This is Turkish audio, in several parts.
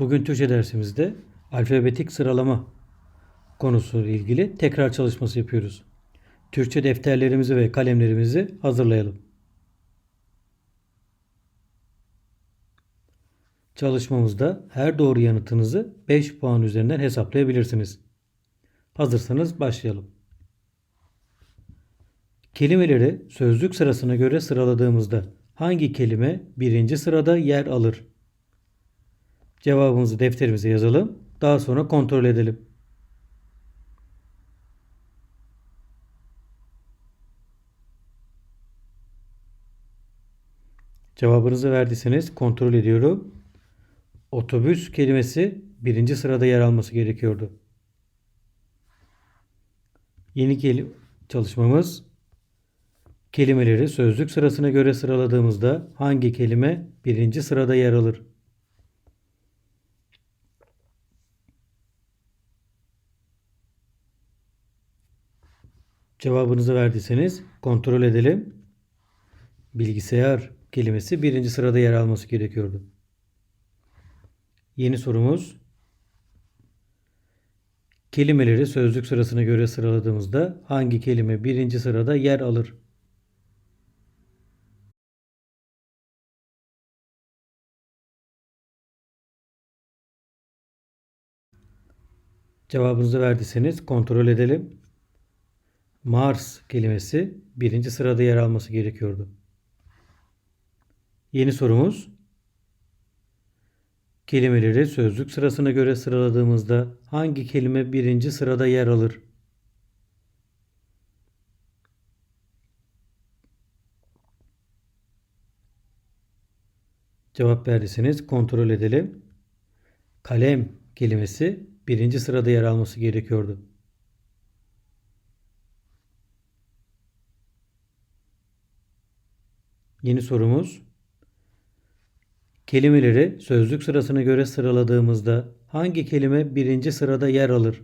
Bugün Türkçe dersimizde alfabetik sıralama konusuyla ilgili tekrar çalışması yapıyoruz. Türkçe defterlerimizi ve kalemlerimizi hazırlayalım. Çalışmamızda her doğru yanıtınızı 5 puan üzerinden hesaplayabilirsiniz. Hazırsanız başlayalım. Kelimeleri sözlük sırasına göre sıraladığımızda hangi kelime birinci sırada yer alır? Cevabımızı defterimize yazalım. Daha sonra kontrol edelim. Cevabınızı verdiyseniz kontrol ediyorum. Otobüs kelimesi birinci sırada yer alması gerekiyordu. Yeni kelim çalışmamız kelimeleri sözlük sırasına göre sıraladığımızda hangi kelime birinci sırada yer alır? Cevabınızı verdiyseniz kontrol edelim. Bilgisayar kelimesi birinci sırada yer alması gerekiyordu. Yeni sorumuz. Kelimeleri sözlük sırasına göre sıraladığımızda hangi kelime birinci sırada yer alır? Cevabınızı verdiyseniz kontrol edelim. Mars kelimesi birinci sırada yer alması gerekiyordu. Yeni sorumuz. Kelimeleri sözlük sırasına göre sıraladığımızda hangi kelime birinci sırada yer alır? Cevap verdiyseniz kontrol edelim. Kalem kelimesi birinci sırada yer alması gerekiyordu. Yeni sorumuz. Kelimeleri sözlük sırasına göre sıraladığımızda hangi kelime birinci sırada yer alır?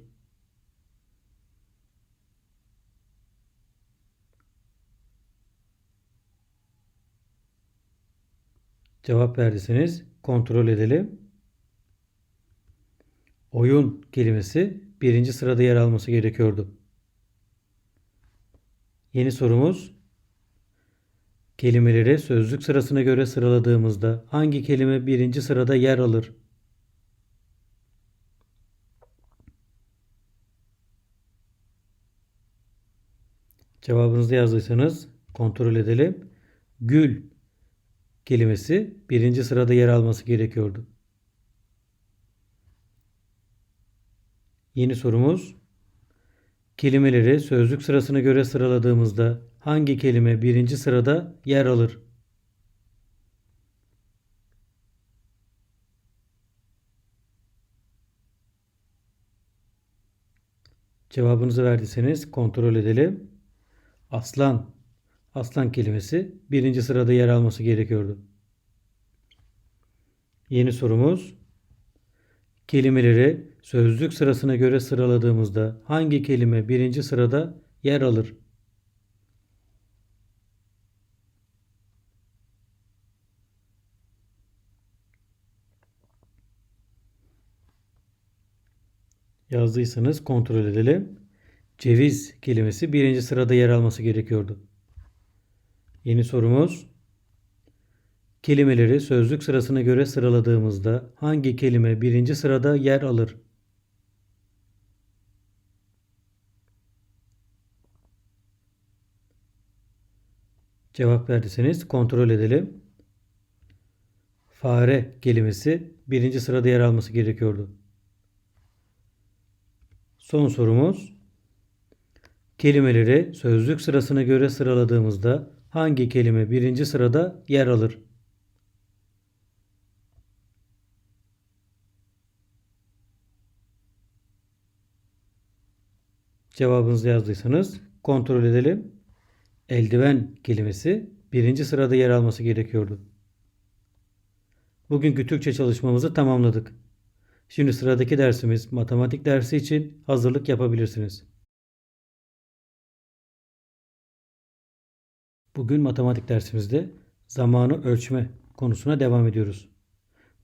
Cevap verdiyseniz kontrol edelim. Oyun kelimesi birinci sırada yer alması gerekiyordu. Yeni sorumuz Kelimeleri sözlük sırasına göre sıraladığımızda hangi kelime birinci sırada yer alır? Cevabınızı yazdıysanız kontrol edelim. Gül kelimesi birinci sırada yer alması gerekiyordu. Yeni sorumuz. Kelimeleri sözlük sırasına göre sıraladığımızda hangi kelime birinci sırada yer alır? Cevabınızı verdiyseniz kontrol edelim. Aslan. Aslan kelimesi birinci sırada yer alması gerekiyordu. Yeni sorumuz. Kelimeleri sözlük sırasına göre sıraladığımızda hangi kelime birinci sırada yer alır? Yazdıysanız kontrol edelim. Ceviz kelimesi birinci sırada yer alması gerekiyordu. Yeni sorumuz. Kelimeleri sözlük sırasına göre sıraladığımızda hangi kelime birinci sırada yer alır? Cevap verdiyseniz kontrol edelim. Fare kelimesi birinci sırada yer alması gerekiyordu. Son sorumuz. Kelimeleri sözlük sırasına göre sıraladığımızda hangi kelime birinci sırada yer alır? Cevabınızı yazdıysanız kontrol edelim. Eldiven kelimesi birinci sırada yer alması gerekiyordu. Bugünkü Türkçe çalışmamızı tamamladık. Şimdi sıradaki dersimiz matematik dersi için hazırlık yapabilirsiniz. Bugün matematik dersimizde zamanı ölçme konusuna devam ediyoruz.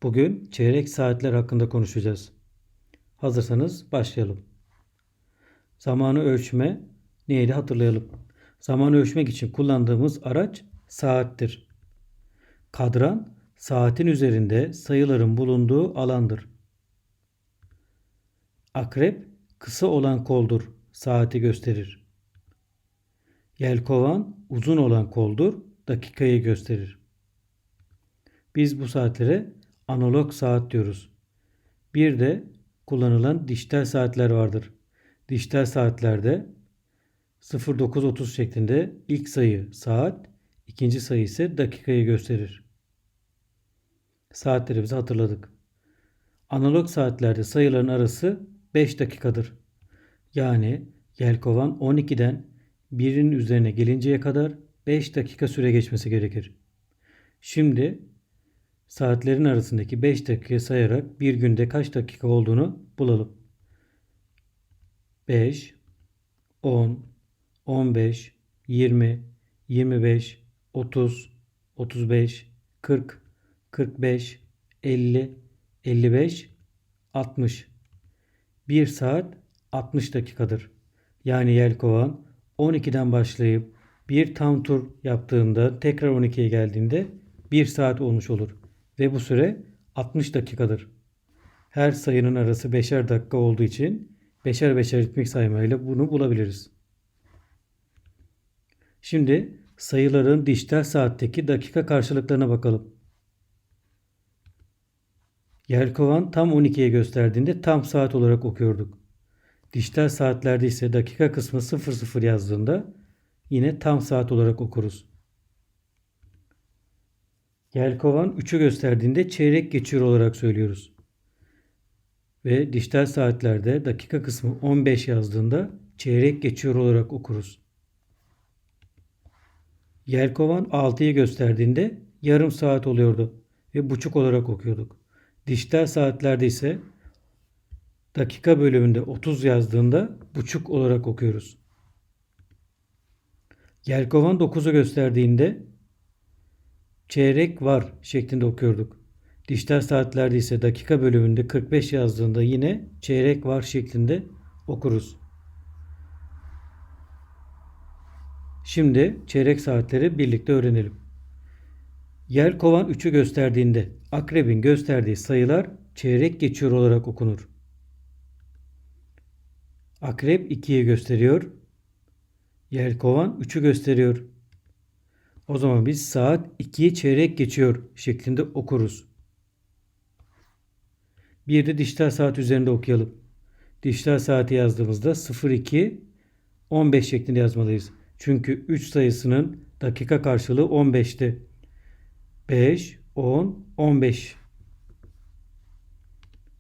Bugün çeyrek saatler hakkında konuşacağız. Hazırsanız başlayalım. Zamanı ölçme neydi hatırlayalım. Zamanı ölçmek için kullandığımız araç saattir. Kadran saatin üzerinde sayıların bulunduğu alandır. Akrep kısa olan koldur, saati gösterir. Yelkovan uzun olan koldur, dakikayı gösterir. Biz bu saatlere analog saat diyoruz. Bir de kullanılan dijital saatler vardır. Dijital saatlerde 09.30 şeklinde ilk sayı saat, ikinci sayı ise dakikayı gösterir. Saatlerimizi hatırladık. Analog saatlerde sayıların arası 5 dakikadır. Yani yelkovan 12'den 1'in üzerine gelinceye kadar 5 dakika süre geçmesi gerekir. Şimdi saatlerin arasındaki 5 dakika sayarak bir günde kaç dakika olduğunu bulalım. 5, 10, 15, 20, 25, 30, 35, 40, 45, 50, 55, 60. 1 saat 60 dakikadır. Yani yelkovan 12'den başlayıp bir tam tur yaptığında tekrar 12'ye geldiğinde 1 saat olmuş olur. Ve bu süre 60 dakikadır. Her sayının arası 5'er dakika olduğu için 5'er 5'er ritmik saymayla bunu bulabiliriz. Şimdi sayıların dijital saatteki dakika karşılıklarına bakalım. Yelkovan tam 12'ye gösterdiğinde tam saat olarak okuyorduk. Dijital saatlerde ise dakika kısmı 00 yazdığında yine tam saat olarak okuruz. Yelkovan 3'ü gösterdiğinde çeyrek geçiyor olarak söylüyoruz. Ve dijital saatlerde dakika kısmı 15 yazdığında çeyrek geçiyor olarak okuruz. Yelkovan 6'yı gösterdiğinde yarım saat oluyordu ve buçuk olarak okuyorduk. Dijital saatlerde ise dakika bölümünde 30 yazdığında buçuk olarak okuyoruz. Yelkovan 9'u gösterdiğinde çeyrek var şeklinde okuyorduk. Dijital saatlerde ise dakika bölümünde 45 yazdığında yine çeyrek var şeklinde okuruz. Şimdi çeyrek saatleri birlikte öğrenelim. Yelkovan 3'ü gösterdiğinde akrebin gösterdiği sayılar çeyrek geçiyor olarak okunur. Akrep 2'yi gösteriyor. Yelkovan 3'ü gösteriyor. O zaman biz saat 2'yi çeyrek geçiyor şeklinde okuruz. Bir de dijital saat üzerinde okuyalım. Dijital saati yazdığımızda 02 15 şeklinde yazmalıyız. Çünkü 3 sayısının dakika karşılığı 15'ti. 5, 10, 15.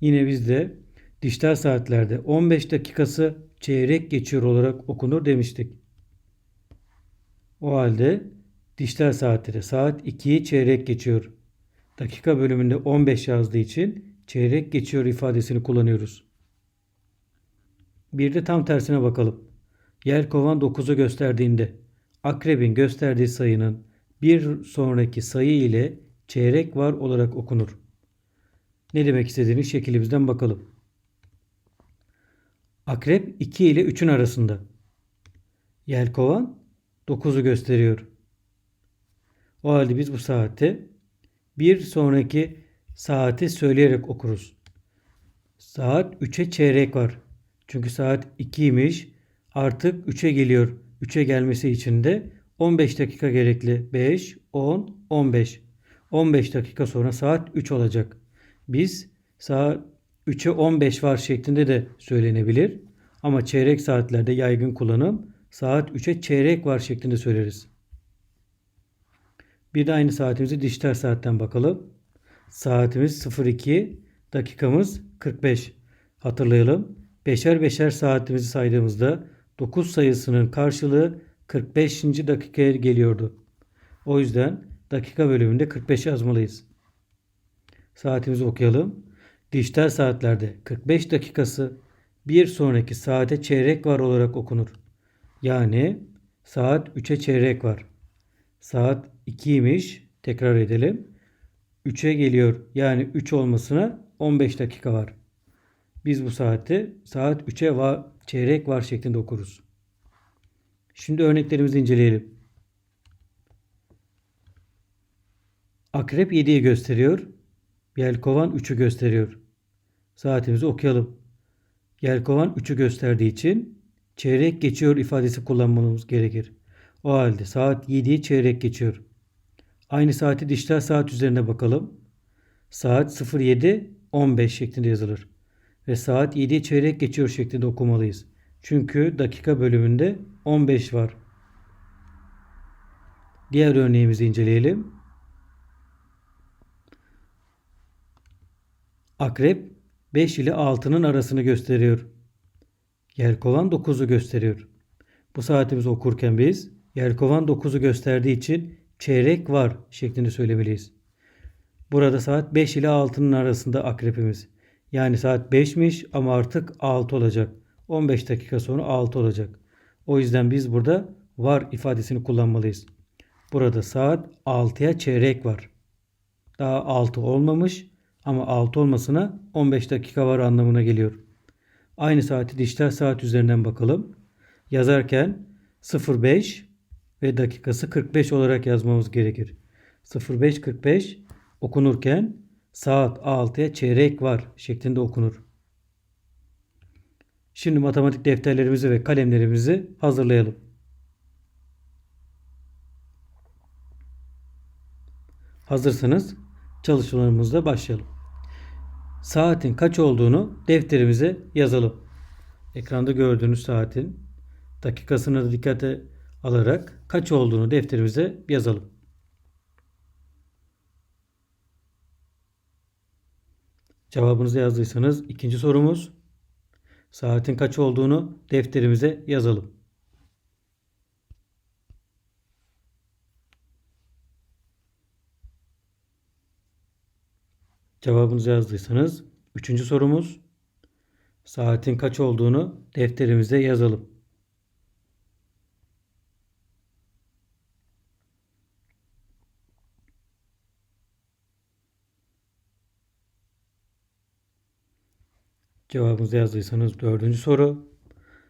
Yine bizde dijital saatlerde 15 dakikası çeyrek geçiyor olarak okunur demiştik. O halde dijital saatte saat 2'yi çeyrek geçiyor. Dakika bölümünde 15 yazdığı için çeyrek geçiyor ifadesini kullanıyoruz. Bir de tam tersine bakalım. Yelkovan 9'u gösterdiğinde akrebin gösterdiği sayının bir sonraki sayı ile çeyrek var olarak okunur. Ne demek istediğini şeklimizden bakalım. Akrep 2 ile 3'ün arasında. Yelkovan 9'u gösteriyor. O halde biz bu saatte bir sonraki saati söyleyerek okuruz. Saat 3'e çeyrek var. Çünkü saat 2'ymiş. Artık 3'e geliyor. 3'e gelmesi için de 15 dakika gerekli. 5, 10, 15. 15 dakika sonra saat 3 olacak. Biz saat 3'e 15 var şeklinde de söylenebilir. Ama çeyrek saatlerde yaygın kullanım saat 3'e çeyrek var şeklinde söyleriz. Bir de aynı saatimizi dijital saatten bakalım. Saatimiz 02, dakikamız 45. Hatırlayalım. Beşer beşer saatimizi saydığımızda 9 sayısının karşılığı 45. dakikaya geliyordu. O yüzden dakika bölümünde 45 yazmalıyız. Saatimizi okuyalım. Dijital saatlerde 45 dakikası bir sonraki saate çeyrek var olarak okunur. Yani saat 3'e çeyrek var. Saat 2'ymiş. Tekrar edelim. 3'e geliyor. Yani 3 olmasına 15 dakika var. Biz bu saati saat 3'e var, çeyrek var şeklinde okuruz. Şimdi örneklerimizi inceleyelim. Akrep 7'yi gösteriyor. Yelkovan 3'ü gösteriyor. Saatimizi okuyalım. Yelkovan 3'ü gösterdiği için çeyrek geçiyor ifadesi kullanmamız gerekir. O halde saat 7'yi çeyrek geçiyor. Aynı saati dijital saat üzerine bakalım. Saat 07.15 şeklinde yazılır. Ve saat 7'yi çeyrek geçiyor şeklinde okumalıyız. Çünkü dakika bölümünde 15 var. Diğer örneğimizi inceleyelim. Akrep 5 ile 6'nın arasını gösteriyor. Yelkovan 9'u gösteriyor. Bu saatimizi okurken biz Yelkovan 9'u gösterdiği için çeyrek var şeklinde söylemeliyiz. Burada saat 5 ile 6'nın arasında akrepimiz. Yani saat 5'miş ama artık 6 olacak. 15 dakika sonra 6 olacak. O yüzden biz burada var ifadesini kullanmalıyız. Burada saat 6'ya çeyrek var. Daha 6 olmamış ama 6 olmasına 15 dakika var anlamına geliyor. Aynı saati dijital saat üzerinden bakalım. Yazarken 05 ve dakikası 45 olarak yazmamız gerekir. 05.45 okunurken saat 6'ya çeyrek var şeklinde okunur. Şimdi matematik defterlerimizi ve kalemlerimizi hazırlayalım. Hazırsanız çalışmalarımızla başlayalım. Saatin kaç olduğunu defterimize yazalım. Ekranda gördüğünüz saatin dakikasını da dikkate alarak kaç olduğunu defterimize yazalım. Cevabınızı yazdıysanız ikinci sorumuz saatin kaç olduğunu defterimize yazalım. Cevabınızı yazdıysanız üçüncü sorumuz saatin kaç olduğunu defterimize yazalım. Cevabınızı yazdıysanız dördüncü soru.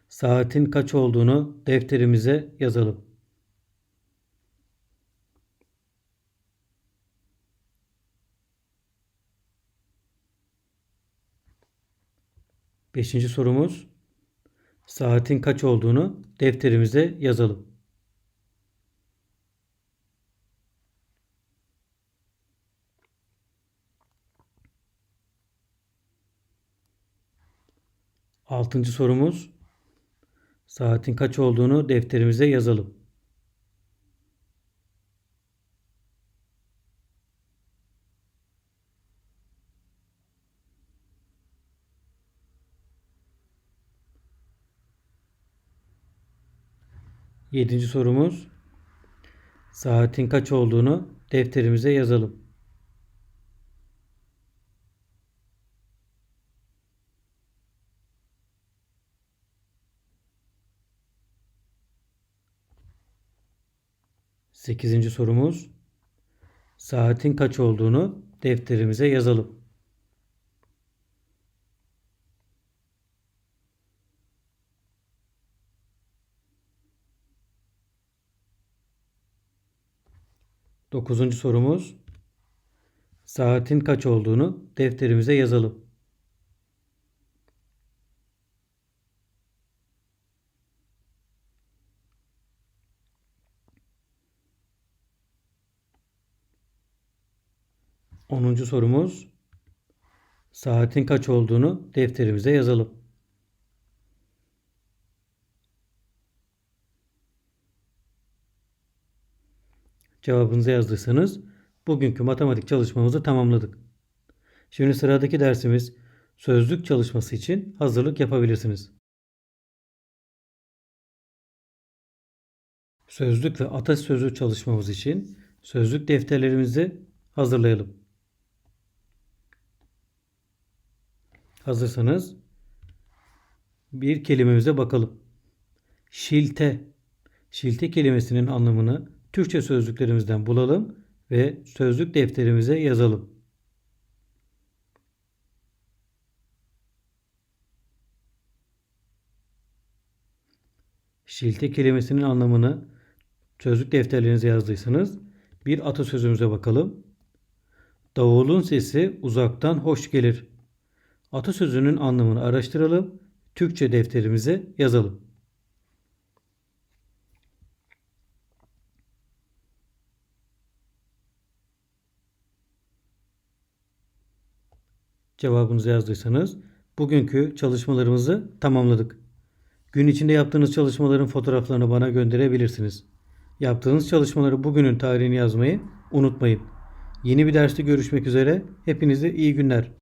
Saatin kaç olduğunu defterimize yazalım. Beşinci sorumuz. Saatin kaç olduğunu defterimize yazalım. Altıncı sorumuz. Saatin kaç olduğunu defterimize yazalım. Yedinci sorumuz. Saatin kaç olduğunu defterimize yazalım. Sekizinci sorumuz. Saatin kaç olduğunu defterimize yazalım. Dokuzuncu sorumuz. Saatin kaç olduğunu defterimize yazalım. Onuncu sorumuz. Saatin kaç olduğunu defterimize yazalım. Cevabınızı yazdıysanız bugünkü matematik çalışmamızı tamamladık. Şimdi sıradaki dersimiz sözlük çalışması için hazırlık yapabilirsiniz. Sözlük ve atasözü çalışmamız için sözlük defterlerimizi hazırlayalım. Hazırsanız bir kelimemize bakalım. Şilte. Şilte kelimesinin anlamını Türkçe sözlüklerimizden bulalım ve sözlük defterimize yazalım. Şilte kelimesinin anlamını sözlük defterlerinize yazdıysanız bir atasözümüze bakalım. Davulun sesi uzaktan hoş gelir. Atasözünün anlamını araştıralım. Türkçe defterimize yazalım. Cevabınızı yazdıysanız bugünkü çalışmalarımızı tamamladık. Gün içinde yaptığınız çalışmaların fotoğraflarını bana gönderebilirsiniz. Yaptığınız çalışmaları bugünün tarihini yazmayı unutmayın. Yeni bir derste görüşmek üzere. Hepinize iyi günler.